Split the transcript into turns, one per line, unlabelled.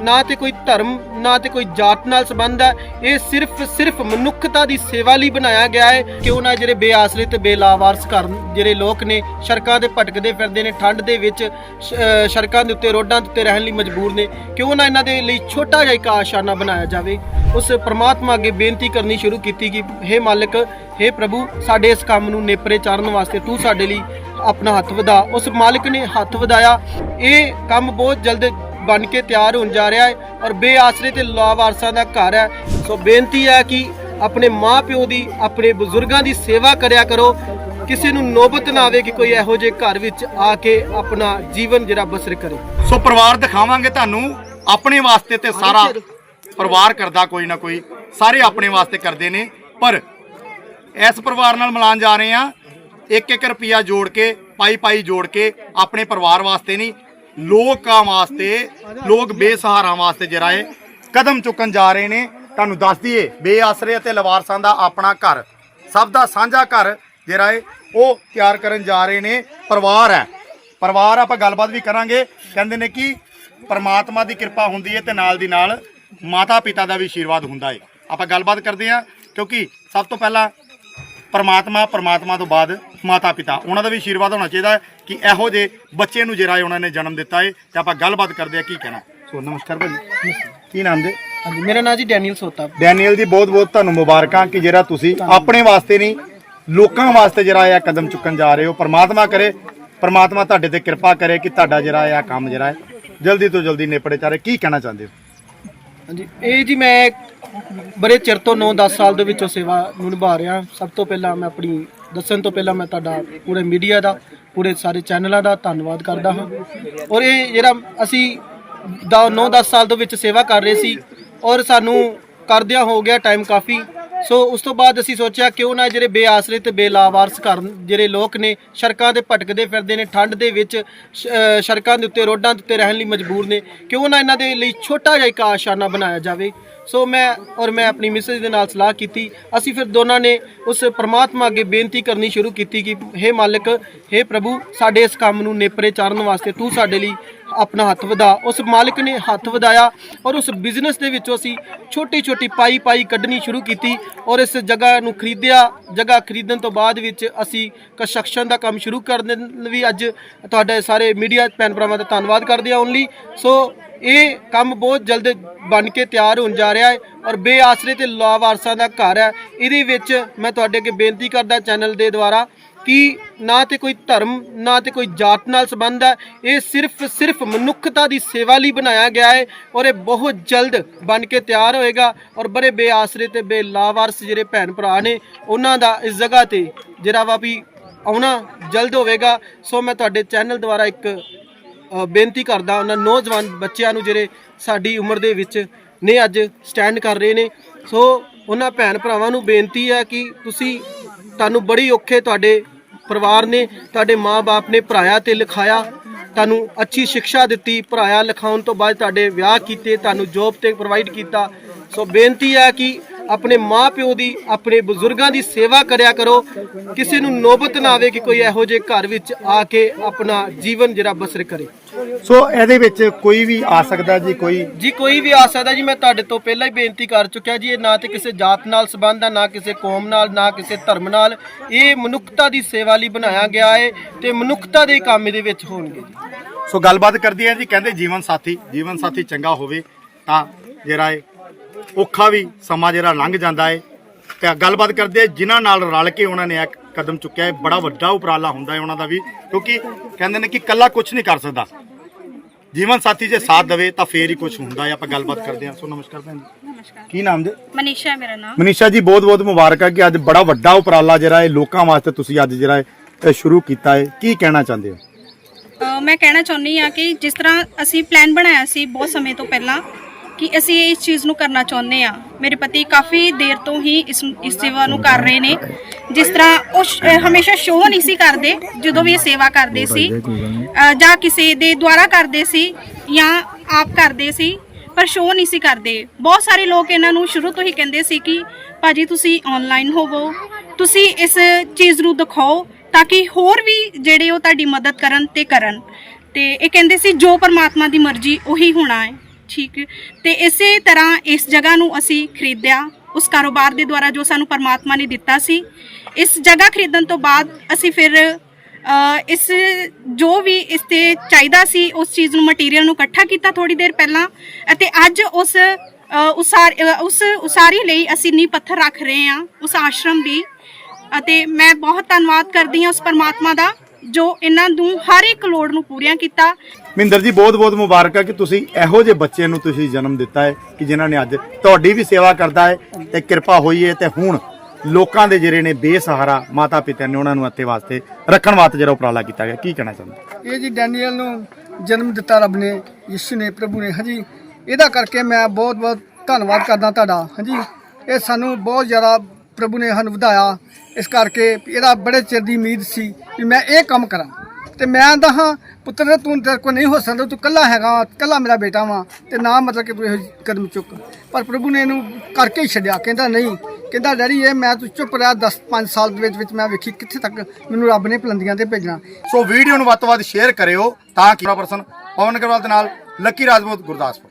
ਨਾ ਤੇ ਕੋਈ ਧਰਮ, ਨਾ ਤੇ ਕੋਈ ਜਾਤ ਨਾਲ ਸੰਬੰਧ ਹੈ। ਇਹ ਸਿਰਫ ਸਿਰਫ ਮਨੁੱਖਤਾ ਦੀ ਸੇਵਾ ਲਈ ਬਣਾਇਆ ਗਿਆ ਹੈ ਕਿਉਂ ਨਾ ਜਿਹੜੇ ਬੇਆਸਰੇ ਤੇ ਬੇਲਾਵਾਰਸ ਘਰ ਜਿਹੜੇ ਲੋਕ ਨੇ, ਸੜਕਾਂ ਤੇ ਭਟਕਦੇ ਫਿਰਦੇ ਨੇ, ਠੰਡ ਦੇ ਵਿੱਚ, ਸ਼- ਸੜਕਾਂ ਦੇ ਉੱਤੇ, ਰੋਡਾਂ ਦੇ ਉੱਤੇ ਰਹਿਣ ਲਈ ਮਜਬੂਰ ਨੇ। ਕਿਉਂ ਨਾ ਇਹਨਾਂ ਦੇ ਲਈ ਛੋਟਾ ਜਿਹਾ ਇੱਕ ਆਸ਼ਾਨਾ ਬਣਾਇਆ ਜਾਵੇ। ਉਸ ਪ੍ਰਮਾਤਮਾ ਅੱਗੇ ਬੇਨਤੀ ਕਰਨੀ ਸ਼ੁਰੂ ਕੀਤੀ ਕਿ हे ਮਾਲਕ हे ਪ੍ਰਭੂ, ਸਾਡੇ ਇਸ ਕੰਮ ਨੂੰ ਨੇਪਰੇ ਚਾੜਨ ਵਾਸਤੇ ਤੂੰ ਸਾਡੇ ਲਈ ਆਪਣਾ ਹੱਥ ਵਧਾ। ਉਸ ਮਾਲਕ ਨੇ ਹੱਥ ਵਧਾਇਆ। ਇਹ ਕੰਮ ਬਹੁਤ ਜਲਦ ਬਣ ਕੇ ਤਿਆਰ ਹੋਣ ਜਾ ਰਿਹਾ ਹੈ ਔਰ ਬੇਆਸਰੇ ਤੇ ਲਾਵਾਰਸਾਂ ਦਾ ਘਰ ਹੈ। ਸੋ ਬੇਨਤੀ ਹੈ ਕਿ ਆਪਣੇ ਮਾਪਿਓ ਦੀ ਆਪਣੇ ਬਜ਼ੁਰਗਾਂ ਦੀ ਸੇਵਾ ਕਰਿਆ ਕਰੋ। ਕਿਸੇ ਨੂੰ ਨੋਬਤ ਨਾ ਆਵੇ ਕਿ ਕੋਈ ਇਹੋ ਜਿਹੇ ਘਰ ਵਿੱਚ ਆ ਕੇ ਆਪਣਾ ਜੀਵਨ ਜਿਹੜਾ ਬਸਰ ਕਰੇ।
ਸੋ ਪਰਿਵਾਰ ਦਿਖਾਵਾਂਗੇ ਤੁਹਾਨੂੰ। ਆਪਣੇ ਵਾਸਤੇ ਤੇ ਸਾਰਾ ਪਰਿਵਾਰ ਕਰਦਾ ਕੋਈ ਨਾ ਕੋਈ। ਸਾਰੇ ਆਪਣੇ ਵਾਸਤੇ ਕਰਦੇ ਨੇ। ਪਰ ਇਸ ਪਰਿਵਾਰ ਨਾਲ ਮਿਲਾਨ ਜਾ ਰਹੇ ਆ ਇੱਕ ਇੱਕ ਰੁਪਿਆ ਜੋੜ ਕੇ ਪਾਈ ਪਾਈ ਜੋੜ ਕੇ ਆਪਣੇ ਪਰਿਵਾਰ ਵਾਸਤੇ ਨਹੀਂ। ਲੋਕਾਂ ਵਾਸਤੇ, ਲੋਕ ਬੇਸਹਾਰਾ ਵਾਸਤੇ ਜਿਹੜਾ ਇਹ ਕਦਮ ਚੁੱਕਣ ਜਾ ਰਹੇ ਨੇ। ਤੁਹਾਨੂੰ ਦੱਸ ਦਈਏ, ਬੇਆਸਰੇ ਅਤੇ ਲਵਾਰਸਾਂ ਦਾ ਆਪਣਾ ਘਰ, ਸਭ ਦਾ ਸਾਂਝਾ ਘਰ ਜਿਹੜਾ ਹੈ ਉਹ ਤਿਆਰ ਕਰਨ ਜਾ ਰਹੇ ਨੇ। ਪਰਿਵਾਰ ਹੈ। ਪਰਿਵਾਰ ਆਪਾਂ ਗੱਲਬਾਤ ਵੀ ਕਰਾਂਗੇ। ਕਹਿੰਦੇ ਨੇ ਕਿ ਪਰਮਾਤਮਾ ਦੀ ਕਿਰਪਾ ਹੁੰਦੀ ਹੈ ਤੇ ਨਾਲ ਦੀ ਨਾਲ ਮਾਤਾ ਪਿਤਾ ਦਾ ਵੀ ਆਸ਼ੀਰਵਾਦ ਹੁੰਦਾ ਏ ਆਪਾਂ ਗੱਲਬਾਤ ਕਰਦੇ ਹਾਂ, ਕਿਉਂਕਿ ਸਭ ਤੋਂ ਪਹਿਲਾਂ ਪਰਮਾਤਮਾ ਪਰਮਾਤਮਾ ਤੋਂ ਬਾਅਦ ਮਾਤਾ ਪਿਤਾ। ਉਹਨਾਂ ਦਾ ਵੀ ਆਸ਼ੀਰਵਾਦ ਹੋਣਾ ਚਾਹੀਦਾ ਹੈ ਕਿ ਇਹੋ ਜਿਹੇ ਬੱਚੇ ਨੂੰ ਜਿਹੜਾ ਉਹਨਾਂ ਨੇ ਜਨਮ ਦਿੱਤਾ ਹੈ ਤੇ ਆਪਾਂ ਗੱਲਬਾਤ ਕਰਦੇ ਹਾਂ ਕੀ ਕਹਿਣਾ। ਸੋ ਨਮਸਕਾਰ ਭਾਜੀ। ਕੀ ਨਾਮ ਦੇ?
ਹਾਂਜੀ ਮੇਰਾ ਨਾਮ ਜੀ ਡੈਨੀਅਲ ਸੋਤਾ।
ਡੈਨੀਅਲ ਜੀ ਬਹੁਤ ਬਹੁਤ ਤੁਹਾਨੂੰ ਮੁਬਾਰਕਾਂ ਕਿ ਜਿਹੜਾ ਤੁਸੀਂ ਆਪਣੇ ਵਾਸਤੇ ਨਹੀਂ ਲੋਕਾਂ ਵਾਸਤੇ ਜਿਹੜਾ ਇਹ ਕਦਮ ਚੁੱਕਣ ਜਾ ਰਹੇ ਹੋ। ਪਰਮਾਤਮਾ ਕਰੇ ਪਰਮਾਤਮਾ ਤੁਹਾਡੇ ਤੇ ਕਿਰਪਾ ਕਰੇ ਕਿ ਤੁਹਾਡਾ ਜਿਹੜਾ ਇਹ ਕੰਮ ਜਿਹੜਾ ਹੈ ਜਲਦੀ ਤੋਂ ਜਲਦੀ ਨਿਪੜੇ ਚਾਰੇ। ਕੀ ਕਹਿਣਾ ਚਾਹੁੰਦੇ ਹੋ?
ਹਾਂਜੀ ਇਹ ਜੀ ਮੈਂ ਬੜੇ ਚਿਰ ਤੋਂ 9-10 ਸਾਲ ਦੇ ਵਿੱਚੋਂ ਸੇਵਾ ਨੂੰ ਨਿਭਾ ਰਿਹਾ। ਸਭ ਤੋਂ ਪਹਿਲਾਂ ਮੈਂ ਆਪਣੀ, ਦੱਸਣ ਤੋਂ ਪਹਿਲਾਂ ਮੈਂ ਤੁਹਾਡਾ ਪੂਰੇ ਮੀਡੀਆ ਦਾ, ਪੂਰੇ ਸਾਰੇ ਚੈਨਲਾਂ ਦਾ ਧੰਨਵਾਦ ਕਰਦਾ ਹਾਂ। ਔਰ ਇਹ ਜਿਹੜਾ ਅਸੀਂ ਦਾ 9-10 ਸਾਲ ਦੇ ਵਿੱਚ ਸੇਵਾ ਕਰ ਰਹੇ ਸੀ ਔਰ ਸਾਨੂੰ ਕਰਦਿਆਂ ਹੋ ਗਿਆ ਟਾਈਮ ਕਾਫੀ। ਸੋ ਉਸ ਤੋਂ ਬਾਅਦ ਅਸੀਂ ਸੋਚਿਆ ਕਿਉਂ ਨਾ ਜਿਹੜੇ ਬੇਆਸਰੇ ਤੇ ਬੇਲਾਵਾਰਸ ਘਰ ਜਿਹੜੇ ਲੋਕ ਨੇ, ਸੜਕਾਂ ਤੇ ਭਟਕਦੇ ਫਿਰਦੇ ਨੇ, ਠੰਡ ਦੇ ਵਿੱਚ, ਸ਼- ਸੜਕਾਂ ਦੇ ਉੱਤੇ, ਰੋਡਾਂ ਦੇ ਉੱਤੇ ਰਹਿਣ ਲਈ ਮਜਬੂਰ ਨੇ। ਕਿਉਂ ਨਾ ਇਹਨਾਂ ਦੇ ਲਈ ਛੋਟਾ ਜਿਹਾ ਇੱਕ ਆਸ਼ਾਨਾ ਬਣਾਇਆ ਜਾਵੇ। ਸੋ ਮੈਂ ਔਰ ਮੈਂ ਆਪਣੀ ਮਿਸਿਸ ਦੇ ਨਾਲ ਸਲਾਹ ਕੀਤੀ। ਅਸੀਂ ਫਿਰ ਦੋਨਾਂ ਨੇ ਉਸ ਪ੍ਰਮਾਤਮਾ ਅੱਗੇ ਬੇਨਤੀ ਕਰਨੀ ਸ਼ੁਰੂ ਕੀਤੀ ਕਿ हे ਮਾਲਕ हे ਪ੍ਰਭੂ, ਸਾਡੇ ਇਸ ਕੰਮ ਨੂੰ ਨੇਪਰੇ ਚਾੜਨ ਵਾਸਤੇ ਤੂੰ ਸਾਡੇ ਲਈ ਆਪਣਾ ਹੱਥ ਵਧਾ। ਉਸ ਮਾਲਕ ਨੇ ਹੱਥ ਵਧਾਇਆ ਔਰ ਉਸ ਬਿਜ਼ਨਸ ਦੇ ਵਿੱਚੋਂ ਅਸੀਂ ਛੋਟੀ ਛੋਟੀ ਪਾਈ ਪਾਈ ਕੱਢਣੀ ਸ਼ੁਰੂ ਕੀਤੀ ਔਰ ਇਸ ਜਗ੍ਹਾ ਨੂੰ ਖਰੀਦਿਆ। ਜਗ੍ਹਾ ਖਰੀਦਣ ਤੋਂ ਬਾਅਦ ਵਿੱਚ ਅਸੀਂ ਕੰਸਟਰਕਸ਼ਨ ਦਾ ਕੰਮ ਸ਼ੁਰੂ ਕਰਨ ਵੀ ਅੱਜ ਤੁਹਾਡੇ ਸਾਰੇ ਮੀਡੀਆ ਭੈਣ ਭਰਾਵਾਂ ਦਾ ਧੰਨਵਾਦ ਕਰਦੇ ਹਾਂ ਓਨਲੀ ਸੋ ਇਹ ਕੰਮ ਬਹੁਤ ਜਲਦ ਬਣ ਕੇ ਤਿਆਰ ਹੋਣ ਜਾ ਰਿਹਾ ਹੈ ਔਰ ਬੇਆਸਰੇ ਤੇ ਲਾਵਾਰਸਾਂ ਦਾ ਘਰ ਹੈ। ਇਹਦੇ ਵਿੱਚ ਮੈਂ ਤੁਹਾਡੇ ਅੱਗੇ ਬੇਨਤੀ ਕਰਦਾ ਚੈਨਲ ਦੇ ਦੁਆਰਾ ਕਿ ਨਾ ਤੇ ਕੋਈ ਧਰਮ, ਨਾ ਤੇ ਕੋਈ ਜਾਤ ਨਾਲ ਸੰਬੰਧ ਹੈ। ਇਹ ਸਿਰਫ ਸਿਰਫ ਮਨੁੱਖਤਾ ਦੀ ਸੇਵਾ ਲਈ ਬਣਾਇਆ ਗਿਆ ਹੈ ਔਰ ਇਹ ਬਹੁਤ ਜਲਦ ਬਣ ਕੇ ਤਿਆਰ ਹੋਏਗਾ ਔਰ ਬੜੇ ਬੇਆਸਰੇ ਤੇ ਬੇਲਾਵਾਰਸ ਜਿਹੜੇ ਭੈਣ ਭਰਾ ਨੇ, ਉਹਨਾਂ ਦਾ ਇਸ ਜਗ੍ਹਾ ਤੇ ਜਿਹੜਾ ਵਾ ਵੀ ਆਉਣਾ ਜਲਦ ਹੋਵੇਗਾ। ਸੋ ਮੈਂ ਤੁਹਾਡੇ ਚੈਨਲ ਦੁਆਰਾ ਇੱਕ ਬੇਨਤੀ ਕਰਦਾ ਉਹਨਾਂ ਨੌਜਵਾਨ ਬੱਚਿਆਂ ਨੂੰ ਜਿਹੜੇ ਸਾਡੀ ਉਮਰ ਦੇ ਵਿੱਚ ਨੇ ਅੱਜ ਸਟੈਂਡ ਕਰ ਰਹੇ ਨੇ। ਸੋ ਉਹਨਾਂ ਭੈਣ ਭਰਾਵਾਂ ਨੂੰ ਬੇਨਤੀ ਹੈ ਕਿ ਤੁਸੀਂ ਤੁਹਾਨੂੰ ਬੜੀ ਔਖੇ ਤੁਹਾਡੇ ਪਰਿਵਾਰ ਨੇ ਤੁਹਾਡੇ ਮਾਪੇ ਨੇ ਪੜਾਇਆ ਤੇ ਲਿਖਾਇਆ, ਤੁਹਾਨੂੰ ਅੱਛੀ ਸਿੱਖਿਆ ਦਿੱਤੀ ਪੜਾਇਆ ਲਿਖਾਉਣ ਤੋਂ ਬਾਅਦ ਤੁਹਾਡੇ ਵਿਆਹ ਕੀਤੇ, ਤੁਹਾਨੂੰ ਜੋਬ ਤੇ ਪ੍ਰੋਵਾਈਡ ਕੀਤਾ। ਸੋ ਬੇਨਤੀ ਹੈ ਕਿ ਆਪਣੇ ਮਾਪਿਓ ਦੀ ਆਪਣੇ ਬਜ਼ੁਰਗਾਂ ਦੀ ਸੇਵਾ ਕਰਿਆ ਕਰੋ। ਕਿਸੇ ਨੂੰ ਨੋਬਤ ਨਾ ਆਵੇ ਕਿ ਕੋਈ ਇਹੋ ਜਿਹੇ ਘਰ ਵਿੱਚ ਆ ਕੇ ਆਪਣਾ ਜੀਵਨ ਜਿਹੜਾ ਬਸਰ ਕਰੇ।
ਸੋ ਇਹਦੇ ਵਿੱਚ ਕੋਈ ਵੀ ਆ ਸਕਦਾ ਜੀ ਕੋਈ?
ਜੀ ਕੋਈ ਵੀ ਆ ਸਕਦਾ ਜੀ ਮੈਂ ਤੁਹਾਡੇ ਤੋਂ ਪਹਿਲਾਂ ਹੀ ਬੇਨਤੀ ਕਰ ਚੁੱਕਿਆ ਜੀ ਇਹ ਨਾ ਤੇ ਕਿਸੇ ਜਾਤ ਨਾਲ ਸੰਬੰਧ ਹੈ ਨਾ ਕਿਸੇ ਕੌਮ ਨਾਲ ਨਾ ਕਿਸੇ ਧਰਮ ਨਾਲ। ਇਹ ਮਨੁੱਖਤਾ ਦੀ ਸੇਵਾ ਲਈ ਬਣਾਇਆ ਗਿਆ ਹੈ ਤੇ ਮਨੁੱਖਤਾ ਦੇ ਕੰਮ ਇਹਦੇ ਵਿੱਚ ਹੋਣਗੇ ਜੀ।
ਸੋ ਗੱਲਬਾਤ ਕਰਦੀ ਹੈ ਜੀ ਕਹਿੰਦੇ ਜੀਵਨ ਸਾਥੀ ਜੀਵਨ ਸਾਥੀ ਚੰਗਾ ਹੋਵੇ ਤਾਂ ਜਿਹੜਾ ਹੈ ਔਖਾ ਵੀ ਸਮਾਂ ਜਿਹੜਾ ਲੰਘ ਜਾਂਦਾ ਹੈ ਤੇ ਗੱਲਬਾਤ ਕਰਦੇ ਜਿਨ੍ਹਾਂ ਨਾਲ ਰਲ ਕੇ ਉਹਨਾਂ ਨੇ ਇੱਕ ਕਦਮ ਚੁੱਕਿਆ ਹੈ ਬੜਾ ਵੱਡਾ ਉਪਰਾਲਾ ਹੁੰਦਾ ਹੈ ਉਹਨਾਂ ਦਾ ਵੀ ਕਿਉਂਕਿ ਕਹਿੰਦੇ ਨੇ ਕਿ ਇਕੱਲਾ ਕੁਝ ਨਹੀਂ ਕਰ ਸਕਦਾ। ਜੀਵਨ ਸਾਥੀ ਜੇ ਸਾਥ ਦੇਵੇ ਤਾਂ ਫੇਰ ਹੀ ਕੁਝ ਹੁੰਦਾ ਹੈ ਆਪਾਂ ਗੱਲਬਾਤ ਕਰਦੇ ਹਾਂ ਸੋ ਨਮਸਕਾਰ ਭੈਣ ਜੀ।
ਨਮਸਕਾਰ।
ਕੀ ਨਾਮ ਦੇ
ਮਨੀਸ਼ਾ ਹੈ ਮੇਰਾ ਨਾਮ।
ਮਨੀਸ਼ਾ ਜੀ ਬਹੁਤ ਬਹੁਤ ਮੁਬਾਰਕਾਂ ਕਿ ਅੱਜ ਬੜਾ ਵੱਡਾ ਉਪਰਾਲਾ ਜਿਹੜਾ ਹੈ ਲੋਕਾਂ ਵਾਸਤੇ ਤੁਸੀਂ ਅੱਜ ਜਿਹੜਾ ਹੈ ਇਹ ਸ਼ੁਰੂ ਕੀਤਾ ਹੈ ਕੀ ਕਹਿਣਾ ਚਾਹੁੰਦੇ ਹੋ?
ਮੈਂ ਕਹਿਣਾ ਚਾਹੁੰਦੀ ਆ ਕਿ ਜਿਸ ਤਰ੍ਹਾਂ ਅਸੀਂ ਪਲਾਨ ਬਣਾਇਆ ਸੀ ਬਹੁਤ ਸਮੇਂ ਤੋਂ ਪਹਿਲਾਂ ਕਿ ਅਸੀਂ ਇਸ ਚੀਜ਼ ਨੂੰ ਕਰਨਾ ਚਾਹੁੰਦੇ ਆ ਮੇਰੇ ਪਤੀ ਕਾਫੀ ਦੇਰ ਤੋਂ ਹੀ ਇਸ ਇਸ ਸੇਵਾ ਨੂੰ ਕਰ ਰਹੇ ਨੇ। ਜਿਸ ਤਰ੍ਹਾਂ ਉਹ ਸ਼- ਅਹ ਹਮੇਸ਼ਾ ਸ਼ੋਅ ਨਹੀਂ ਸੀ ਕਰਦੇ, ਜਦੋਂ ਵੀ ਇਹ ਸੇਵਾ ਕਰਦੇ ਸੀ। ਅਹ ਜਾਂ ਕਿਸੇ ਦੇ ਦੁਆਰਾ ਕਰਦੇ ਸੀ ਜਾਂ ਆਪ ਕਰਦੇ ਸੀ, ਪਰ ਸ਼ੋਅ ਨਹੀਂ ਸੀ ਕਰਦੇ। ਬਹੁਤ ਸਾਰੇ ਲੋਕ ਇਹਨਾਂ ਨੂੰ ਸ਼ੁਰੂ ਤੋਂ ਹੀ ਕਹਿੰਦੇ ਸੀ ਕਿ, ਭਾਜੀ ਤੁਸੀਂ ਆਨਲਾਈਨ ਹੋਵੋ। ਤੁਸੀਂ ਇਸ ਚੀਜ਼ ਨੂੰ ਦਿਖਾਓ ਤਾਂ ਕਿ ਹੋਰ ਵੀ ਜਿਹੜੇ ਉਹ ਤੁਹਾਡੀ ਮਦਦ ਕਰਨ ਤੇ ਕਰਨ। ਤੇ ਇਹ ਕਹਿੰਦੇ ਸੀ, ਜੋ ਪਰਮਾਤਮਾ ਦੀ ਮਰਜ਼ੀ, ਉਹੀ ਹੋਣਾ ਹੈ। ਠੀਕ ਤੇ ਇਸੇ ਤਰ੍ਹਾਂ ਇਸ ਜਗ੍ਹਾ ਨੂੰ ਅਸੀਂ ਖਰੀਦਿਆ। ਉਸ ਕਾਰੋਬਾਰ ਦੇ ਦੁਆਰਾ ਜੋ ਸਾਨੂੰ ਪਰਮਾਤਮਾ ਨੇ ਦਿੱਤਾ ਸੀ। ਇਸ ਜਗ੍ਹਾ ਖਰੀਦਣ ਤੋਂ ਬਾਅਦ ਅਸੀਂ ਫਿਰ ਇਸ ਜੋ ਵੀ ਇਸ ਤੇ ਚਾਹੀਦਾ ਸੀ, ਉਸ ਚੀਜ਼ ਨੂੰ ਮਟੀਰੀਅਲ ਨੂੰ ਇਕੱਠਾ ਕੀਤਾ ਥੋੜੀ ਦੇਰ ਪਹਿਲਾਂ। ਅਤੇ ਅੱਜ ਉਸ ਉਸਾਰ ਉਸ ਉਸਾਰੀ ਲਈ ਅਸੀਂ ਨੀਂਹ ਪੱਥਰ ਰੱਖ ਰਹੇ ਹਾਂ, ਉਸ ਆਸ਼ਰਮ ਦੀ। ਅਤੇ ਮੈਂ ਬਹੁਤ ਧੰਨਵਾਦ ਕਰਦੀ ਹਾਂ ਉਸ ਪਰਮਾਤਮਾ ਦਾ, ਜੋ ਇਹਨਾਂ ਨੂੰ ਹਰ ਇੱਕ ਲੋੜ ਨੂੰ ਪੂਰੀਆਂ ਕੀਤਾ।
ਮਹਿੰਦਰ ਜੀ, ਬਹੁਤ ਬਹੁਤ ਮੁਬਾਰਕਾਂ ਕਿ ਤੁਸੀਂ ਇਹੋ ਜਿਹੇ ਬੱਚੇ ਨੂੰ ਤੁਸੀਂ ਜਨਮ ਦਿੱਤਾ ਹੈ ਕਿ ਜਿਨ੍ਹਾਂ ਨੇ ਅੱਜ ਤੁਹਾਡੀ ਵੀ ਸੇਵਾ ਕਰਦਾ ਹੈ ਤੇ ਕਿਰਪਾ ਹੋਈ ਹੈ ਤੇ ਹੁਣ ਲੋਕਾਂ ਦੇ ਜਿਹੜੇ ਨੇ ਬੇਸਹਾਰਾ ਮਾਤਾ ਪਿਤਾ ਨੇ ਉਹਨਾਂ ਨੂੰ ਇੱਥੇ ਵਾਸਤੇ ਰੱਖਣ ਵਾਸਤੇ ਜਿਹੜਾ ਉਪਰਾਲਾ ਕੀਤਾ ਗਿਆ। ਕੀ ਕਹਿਣਾ ਚਾਹੁੰਦੇ?
ਇਹ ਜੀ ਡੈਨੀਅਲ ਨੂੰ ਜਨਮ ਦਿੱਤਾ ਰੱਬ ਨੇ, ਯਿਸੂ ਨੇ, ਪ੍ਰਭੂ ਨੇ। ਹਾਂਜੀ, ਇਹਦਾ ਕਰਕੇ ਮੈਂ ਬਹੁਤ ਬਹੁਤ ਧੰਨਵਾਦ ਕਰਦਾ ਤੁਹਾਡਾ। ਹਾਂਜੀ, ਇਹ ਸਾਨੂੰ ਬਹੁਤ ਜ਼ਿਆਦਾ ਪ੍ਰਭੂ ਨੇ ਸਾਨੂੰ ਵਧਾਇਆ। ਇਸ ਕਰਕੇ ਇਹਦਾ ਬੜੇ ਚਿਰ ਦੀ ਉਮੀਦ ਸੀ ਵੀ ਮੈਂ ਇਹ ਕੰਮ ਕਰਾਂ। ਤੇ ਮੈਂ ਤਾਂ ਹਾਂ ਪੁੱਤਰ ਤੂੰ ਤੇਰੇ ਕੋ ਨਹੀਂ ਹੋ ਸਕਦਾ, ਤੂੰ ਕੱਲਾ ਹੈਗਾ ਕੱਲਾ ਮੇਰਾ ਬੇਟਾ ਵਾਂ, ਤੇ ਨਾ ਮਤਲਬ ਕਿ ਤੂੰ ਇਹ ਕਦਮ ਚੁੱਕ। ਪਰ ਪ੍ਰਭੂ ਨੇ ਇਹਨੂੰ ਕਰਕੇ ਹੀ ਛੱਡਿਆ, ਕਹਿੰਦਾ ਨਹੀਂ, ਕਹਿੰਦਾ, ਡੈਡੀ, ਇਹ ਮੈਂ ਤੂੰ ਚੁੱਪ ਰਿਹਾ 10 5 ਸਾਲ ਦੇ ਵਿੱਚ ਵਿੱਚ ਮੈਂ ਵੇਖੀ ਕਿੱਥੇ ਤੱਕ ਮੈਨੂੰ ਰੱਬ ਨੇ ਪਲੰਦੀਆਂ ਤੇ ਭੇਜਣਾ।
ਸੋ ਵੀਡੀਓ ਨੂੰ ਵੱਧ ਤੋਂ ਵੱਧ ਸ਼ੇਅਰ ਕਰਿਓ ਤਾਂ ਕਿ ਪਰਸਨ ਪਵਨ ਅਗਰਵਾਲ ਦੇ ਨਾਲ ਲੱਕੀ ਰਾਜਪੂਤ ਗੁਰਦਾਸਪੁਰ।